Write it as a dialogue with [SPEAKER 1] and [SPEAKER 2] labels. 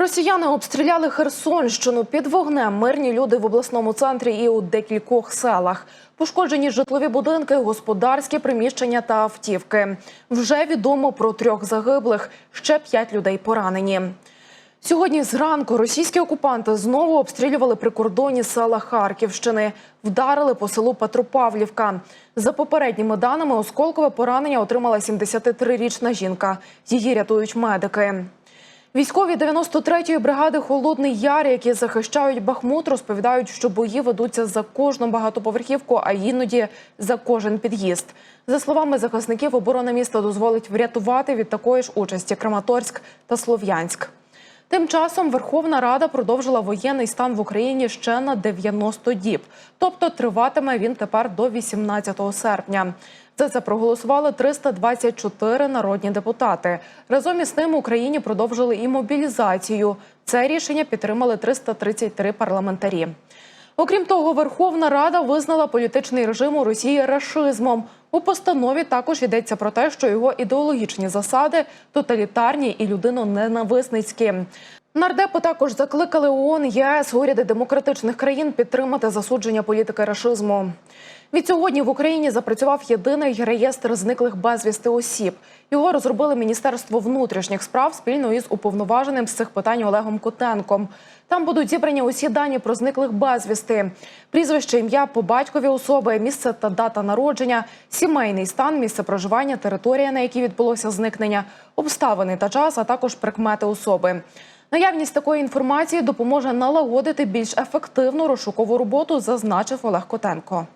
[SPEAKER 1] Росіяни обстріляли Херсонщину під вогнем. Мирні люди в обласному центрі і у декількох селах. Пошкоджені житлові будинки, господарські приміщення та автівки. Вже відомо про трьох загиблих, ще п'ять людей поранені. Сьогодні зранку російські окупанти знову обстрілювали прикордонні села Харківщини, вдарили по селу Петропавлівка. За попередніми даними, осколкове поранення отримала 73-річна жінка. Її рятують медики. Військові 93-ї бригади Холодний Яр, які захищають Бахмут, розповідають, що бої ведуться за кожну багатоповерхівку, а іноді за кожен під'їзд. За словами захисників, оборона міста дозволить врятувати від такої ж участі Краматорськ та Слов'янськ. Тим часом Верховна Рада продовжила воєнний стан в Україні ще на 90 діб. Тобто триватиме він тепер до 18 серпня. За це проголосували 324 народні депутати. Разом із ним Україні продовжили і мобілізацію. Це рішення підтримали 333 парламентарі. Окрім того, Верховна Рада визнала політичний режим у Росії рашизмом. У постанові також йдеться про те, що його ідеологічні засади тоталітарні і людиноненависницькі. Нардепи також закликали ООН, ЄС, уряди демократичних країн підтримати засудження політики рашизму. Відсьогодні в Україні запрацював єдиний реєстр зниклих безвісти осіб. Його розробили Міністерство внутрішніх справ спільно із уповноваженим з цих питань Олегом Котенком. Там будуть зібрані усі дані про зниклих безвісти: прізвище, ім'я по батькові особи, місце та дата народження, сімейний стан, місце проживання, територія, на якій відбулося зникнення, обставини та час, а також прикмети особи. Наявність такої інформації допоможе налагодити більш ефективну розшукову роботу, зазначив Олег Котенко.